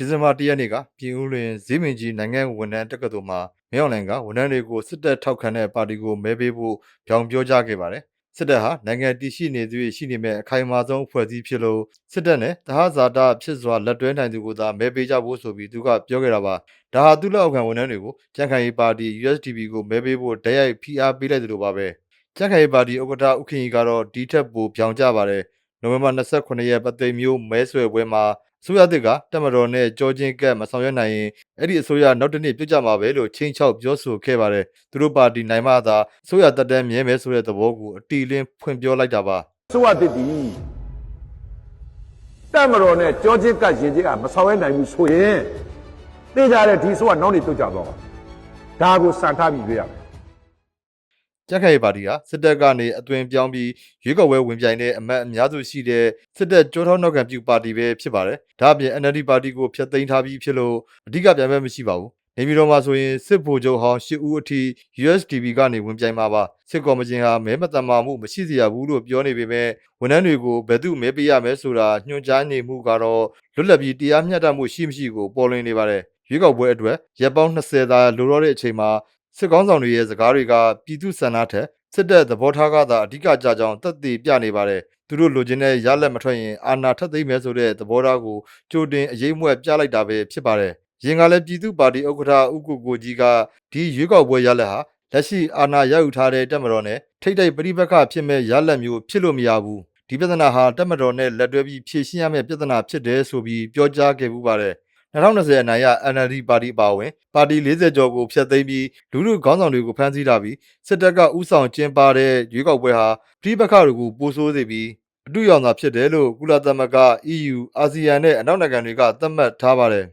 ဒီဇင်ဘာ၁ရက်နေ့ကပြည်ဦးလွင်ဈေးမင်ကြီးနိုင်ငံဝန်ထမ်းတက္ကသိုလ်မှာမင်းအောင်လှိုင်ကဝန်ထမ်းတွေကိုစစ်တပ်ထောက်ခံတဲ့ပါတီကိုမဲပေးဖို့ပြောင်ပြောကြားခဲ့ပါတယ်။စစ်တပ်ဟာနိုင်ငံတည်ရှိနေသူရှိနေမဲ့အခိုင်အမာဆုံးဖွဲ့စည်းဖြစ်လို့စစ်တပ်နဲ့တဟဇာတာဖြစ်စွာလက်တွဲနိုင်သူကိုသာမဲပေးကြဖို့ဆိုပြီးသူကပြောခဲ့တာပါ။ဒါဟာသူ့လက်အောက်ခံဝန်ထမ်းတွေကိုကြံ့ခိုင်ရေးပါတီ USDP ကိုမဲပေးဖို့တိုက်ရိုက်ဖိအားပေးလိုက်တယ်လို့ပါပဲ။ကြံ့ခိုင်ရေးပါတီဥက္ကဋ္ဌဦးခင်ကြီးကတော့ဒီထက်ပိုပြောင်ကြပါတယ်။နိုဝင်ဘာ29ရက်ပသိမ်မျိုးမဲဆွယ်ပွဲမှာ အစိုးရသစ်ကတက်မတော်နဲ့ကြောချင်းကပ်မဆောင်ရွက်နိုင်ရင်အဲ့ဒီအစိုးရနောက်တစ်နှစ်ပြစ်ကြမှာပဲလို့ချင်းချောက်ပြောဆိုခဲ့ပါတယ်သူတို့ပါတီနိုင်မှသာအစိုးရတက်တန်းမြဲမယ်ဆိုတဲ့သဘောကိုအတီလင်းဖွင့်ပြောလိုက်တာပါဆိုရတစ်တီတက်မတော်နဲ့ကြောချင်းကပ်ရင်ချင်းကမဆောင်ရနိုင်ဘူးဆိုရင်သိကြတဲ့ဒီဆိုကနောက်နေတုတ်ကြသွားပါဒါကိုစံထားပြီးရွေးရမယ် ကြက်ခိုင်ပါတီဟာစစ်တပ်ကနေအသွင်ပြောင်းပြီးရွေးကောက်ပွဲဝင်ပြိုင်တဲ့အမတ်အများစုရှိတဲ့စစ်တပ်ကြောထောက်နောက်ခံပြုပါတီပဲဖြစ်ပါတယ်ဒါအပြင် NLD ပါတီကိုဖျက်သိမ်းထားပြီးဖြစ်လို့အဓိကပြိုင်ပွဲမရှိပါဘူးနေပြည်တော်မှာဆိုရင်စစ်ဗိုလ်ချုပ်ဟောင်း၈ဦးအထိ USDP ကနေဝင်ပြိုင်မှာပါစစ်ကော်မရှင်ဟာမဲမတမာမှုမရှိစေရဘူးလို့ပြောနေပေမဲ့ဝန်ထမ်းတွေကိုဘယ်သူမဲပေးရမယ်ဆိုတာညွှန်ကြားနေမှုကတော့လွတ်လပ်ပြီးတရားမျှတမှုရှိမရှိကိုပေါ်လွင်နေပါတယ်ရွေးကောက်ပွဲအတွက်ရပ်ပေါင်း20သာလိုတော့တဲ့အချိန်မှာ စစ်ကောင်းဆောင်တွေရဲ့စကားတွေကပြည်သူစံနာထက်စစ်တပ်သဘောထားကသာအဓိကကြကြောင်းသက်သေပြနေပါတယ်သူတို့လိုချင်တဲ့ရလက်မထွက်ရင်အာဏာထပ်သိမ်းမယ်ဆိုတဲ့သဘောထားကိုကြိုတင်အရေးမွက်ပြလိုက်တာပဲဖြစ်ပါတယ်။ရင်ကလည်းပြည်သူ့ပါတီဥက္ကဋ္ဌဦးကိုကိုကြီးကဒီရွေးကောက်ပွဲရလက်ဟာလက်ရှိအာဏာရယူထားတဲ့တက်မတော်နဲ့ထိတ်တိတ်ပဋိပက္ခဖြစ်မဲ့ရလက်မျိုးဖြစ်လို့မရဘူး။ဒီပြဿနာဟာတက်မတော်နဲ့လက်တွဲပြီးဖြေရှင်းရမယ့်ပြဿနာဖြစ်တယ်ဆိုပြီးပြောကြားခဲ့မှုပါတယ်။ 2020အနိုင်ရ NLD ပါတီပါဝင်ပါတီ40ကျော်ကိုဖျက်သိမ်းပြီးလူလူခေါင်းဆောင်တွေကိုဖမ်းဆီးထားပြီးစစ်တပ်ကဥဆောင်ကျင်းပတဲ့ရွေးကောက်ပွဲဟာပြည်ပခါတွေကိုပိုးဆိုးစေပြီးအတူရောင်သာဖြစ်တယ်လို့ကုလသမဂ္ဂ EU အာဆီယံနဲ့အနောက်နိုင်ငံတွေကသတ်မှတ်ထားပါတယ်